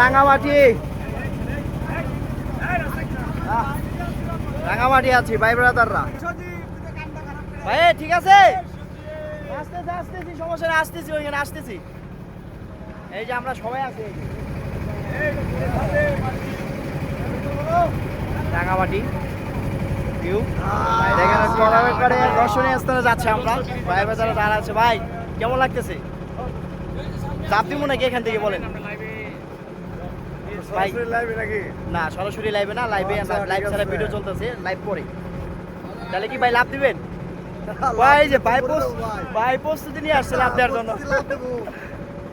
রাঙামাটি। রাঙামাটি আছি, ভাই ব্রাদাররা। ভাই ঠিক আছে? আসতেছি আসতেছি, সমস্যা আসতেছি ওইখানে, আসতেছি। এই যে আমরা সবাই আছি। রাঙামাটি দর্শনীয় স্থানে যাচ্ছে আমরা। ভাই বাজারে দাঁড়া আছে। ভাই, কেমন লাগতেছে? চাপ দিব নাকি এখান থেকে বলেন? ভাই না সরাসরি লাইভে না লাইভে লাইভ ছাড়া ভিডিও চলতেছে লাইভ পরে। তাহলে কি ভাই লাভ দিবেন? ভাই যে ভাই পোস্ট ভাই। প্রস্তুতি নিয়ে আসছে লাভ দেওয়ার জন্য।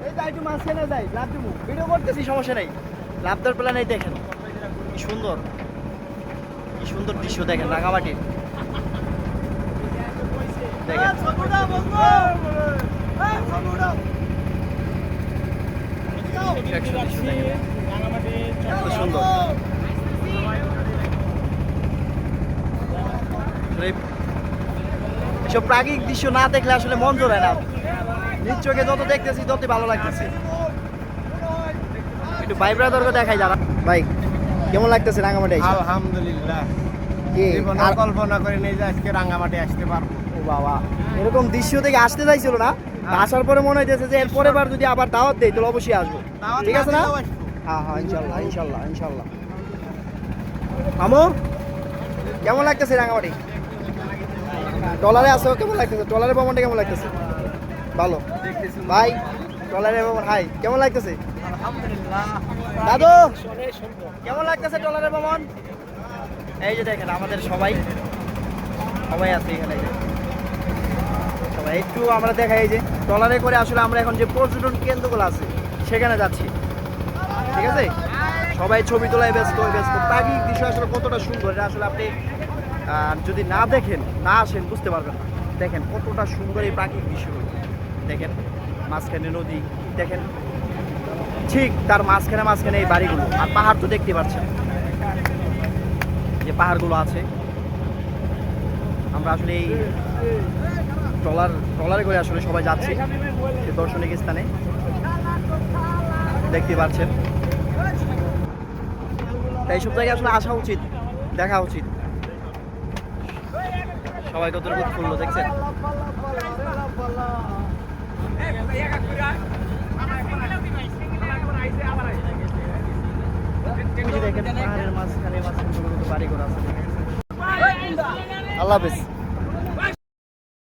এই তো একটু মাঝখানে যাই লাভ দিব। ভিডিও করতেছি সমস্যা নেই। লাভ দেওয়ার প্ল্যান এই দেখেন। কি সুন্দর। কি সুন্দর দৃশ্য দেখেন রাঙামাটির দেখেন। একশো দৃশ্য দেখেন। কত সুন্দর। এসব প্রাকৃতিক দৃশ্য না দেখলে আসলে মন জোড়ায় না। নিজ চোখে যত দেখতেছি ততই ভালো লাগতেছে। একটু ভাই ব্রাদারকে দেখাই যারা। ভাই কেমন লাগতেছে রাঙামাটি এসে? আলহামদুলিল্লাহ। কি? জীবনে কল্পনা করে নেই যে আজকে রাঙ্গামাটি আসতে পারব। ও বাবা এরকম দৃশ্য থেকে আসতে চাইছিল না? আসার পরে মনে হইতেছে যে এর পরের বার যদি আবার দাওয়াত দেয় তাহলে অবশ্যই আসব। ঠিক আছে না? আসব। হ্যাঁ হ্যাঁ ইনশাল্লাহ ইনশাল্লাহ ইনশাল্লাহ। আমো কেমন লাগতেছে রাঙামাটি? ডলারে আসো কেমন লাগতেছে? ডলারের ভ্রমণটা কেমন লাগতেছে? ভালো। ভাই ডলারের ভ্রমণ হাই কেমন লাগতেছে? দাদু কেমন লাগতেছে ডলারের ভ্রমণ? এই যে দেখেন আমাদের সবাই সবাই আছে এখানে সবাই একটু আমরা দেখাই যে ডলারে করে আসলে আমরা এখন যে পর্যটন কেন্দ্রগুলো আছে সেখানে যাচ্ছি। ঠিক আছে? সবাই ছবি তোলায় ব্যস্ত ব্যস্ত। প্রাকৃতিক বিষয় আসলে কতটা সুন্দর, এটা আসলে আপনি যদি না দেখেন, না আসেন, বুঝতে পারবেন না। দেখেন কতটা সুন্দর এই প্রাকৃতিক দৃশ্যগুলো দেখেন, মাঝখানে নদী, দেখেন, ঠিক তার মাঝখানে মাঝখানে এই বাড়িগুলো। আর পাহাড় তো দেখতে পাচ্ছেন। যে পাহাড়গুলো আছে, আমরা আসলে এই ট্রলার, ট্রলারে করে আসলে সবাই যাচ্ছি দর্শনিক স্থানে। দেখতে পাচ্ছেন। তাই এইসব জায়গায় আসলে আসা উচিত, দেখা উচিত। সবাই দেখছেন? ছোট বাড়ি ঘর আছে। আল্লাহ হাফেজ।